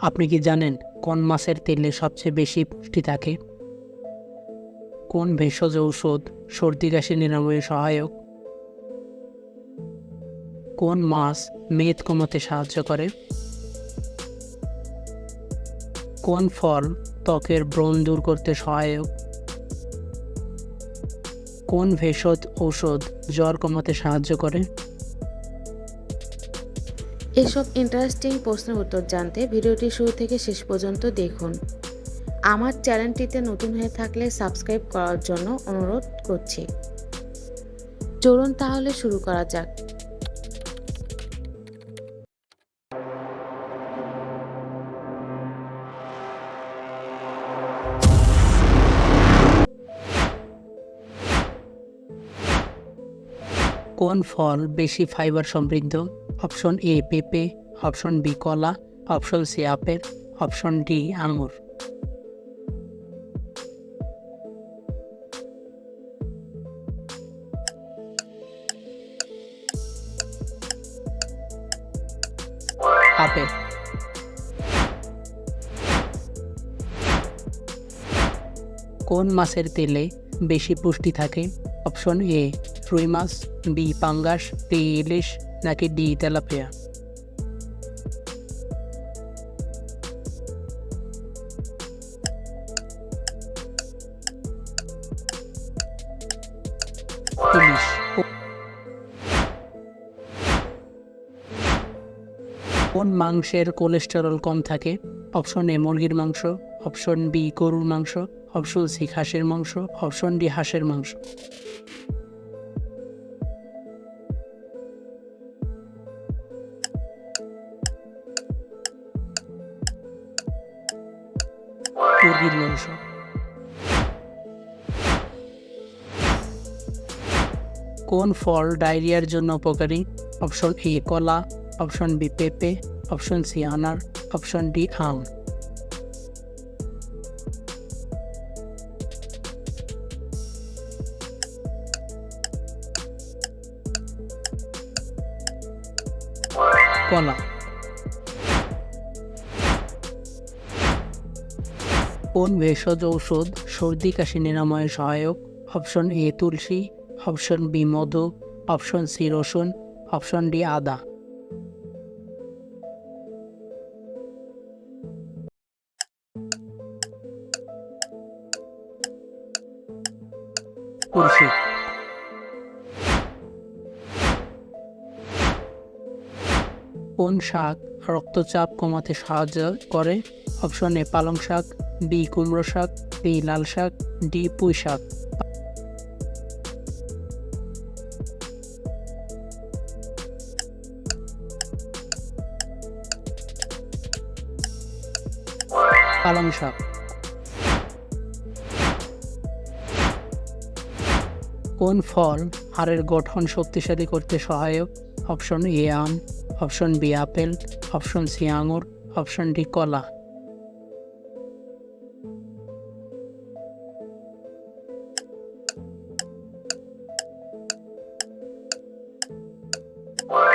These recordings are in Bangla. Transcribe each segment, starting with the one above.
আপনি কি জানেন কোন মাছের তেলে সবচেয়ে বেশি পুষ্টি থাকে? কোন ভেষজ ঔষধ সর্দি, কাশি, নিরাময়ে সহায়ক? কোন মাছ মেদ কমাতে সাহায্য করে? কোন ফল ত্বকের ব্রণ দূর করতে সহায়ক? কোন ভেষজ ঔষধ জ্বর কমাতে সাহায্য করে? এসব ইন্টারেস্টিং প্রশ্নের উত্তর জানতে ভিডিওটি শুরু থেকে শেষ পর্যন্ত দেখুন। আমার চ্যানেলটিতে নতুন হয়ে থাকলে সাবস্ক্রাইব করার জন্য অনুরোধ করছি। চলুন তাহলে শুরু করা যাক। কোন ফল বেশি ফাইবার সমৃদ্ধ? অপশন এ পেঁপে, অপশন বি কলা, অপশন সি আপেল, অপশন ডি আঙুর। আপেল। কোন মাছের তেলে বেশি পুষ্টি থাকে? অপশন এ রুই মাছ, বি পাঙ্গাস সি ইলিশ নাকি ডি তেলাপিয়া? কোন মাংসের কোলেস্টেরল কম থাকে? অপশন এ মুরগির মাংস, অপশন বি গরুর মাংস, অপশন সি খাসের মাংস, অপশন ডি হাঁসের মাংস। মুরগির মাংস কোন ফল ডায়রিয়ার জন্য উপকারী? অপশন এ, কলা, অপশন বি, পেঁপে, অপশন সি, আনার, অপশন ডি, আম। কলা। কোন ভেষজ ঔষধ, সর্দি, কাশি নিরাময়ে সহায়ক, অপশন এ তুলসী, অপশন বি মধু, অপশন সি রসুন, অপশন ডি আদা। তুলসী। কোন শাক রক্তচাপ কমাতে সাহায্য করে? অপশন এ পালং শাক বি কুমড়ো শাক বি লাল শাক ডি পুঁই শাক। পালং শাক। কোন ফল হাড়ের গঠন শক্তিশালী করতে সহায়ক? অপশন এ আম, অপশন বি আপেল, অপশন সি আঙুর, অপশন ডি কলা।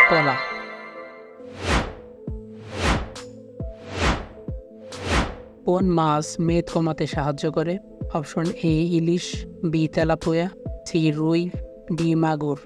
কলা কোন মাছ মেদ কমাতে সাহায্য করে অপশন এ ইলিশ বি তেলাপুয়া সি রুই ডি মাগুর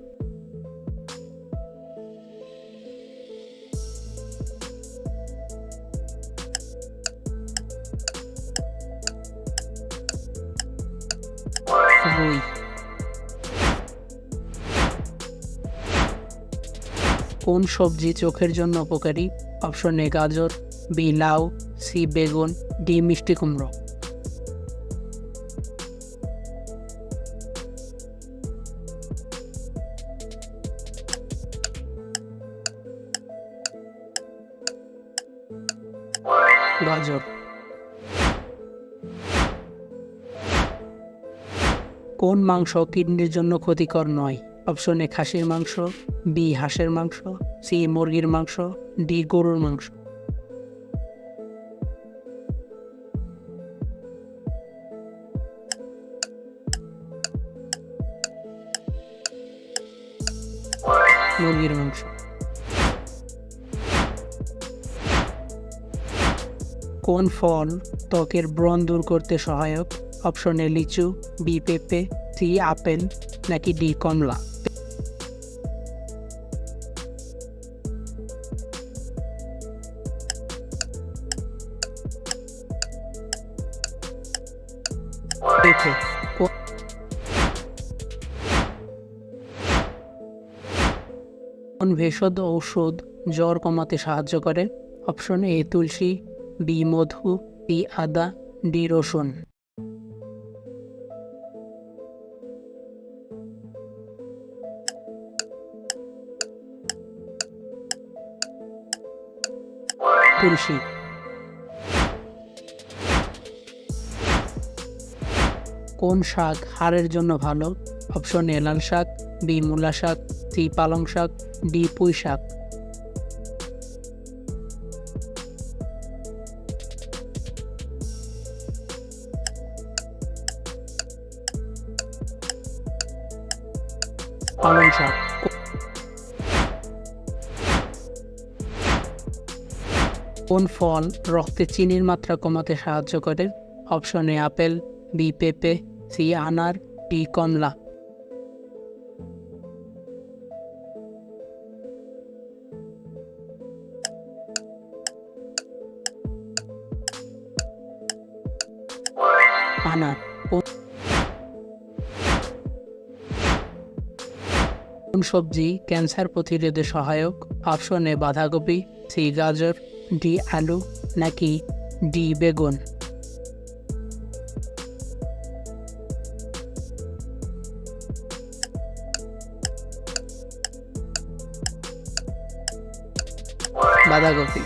কোন সবজি চোখের জন্য উপকারী? অপশন এ গাজর, বি লাউ, সি বেগুন, ডি মিষ্টি কুমড়ো। গাজর। কোন মাংস কিডনির জন্য ক্ষতিকর নয়? অপশন এ খাসির মাংস, বি হাঁসের মাংস, সি মুরগির মাংস, ডি গরুর মাংস। মুরগির মাংস। কোন ফল ত্বকের ব্রণ দূর করতে সহায়ক? অপশন এ লিচু, বি পেঁপে, সি আপেল। নাকি ডি কমলা? কোন ভেষজ ঔষধ জ্বর কমাতে সাহায্য করে? অপশন এ, তুলসী, বি, মধু বি আদা, ডি, রসুন। তুলসী। কোন শাক হাড়ের জন্য ভালো? অপশন এ লাল শাক, বি মূলা শাক, সি পালং শাক, ডি পুঁই শাক। পালং শাক। কোন ফল রক্তে চিনির মাত্রা কমাতে সাহায্য করে? অপশন এ আপেল, বি পেঁপে, সি আনার, ডি কমলা। আনার। কোন- সবজি ক্যান্সার প্রতিরোধে সহায়ক? অপশন এ বাঁধাকপি, সি গাজর ডি আলু নাকি ডি বেগুন বাঁধাকপি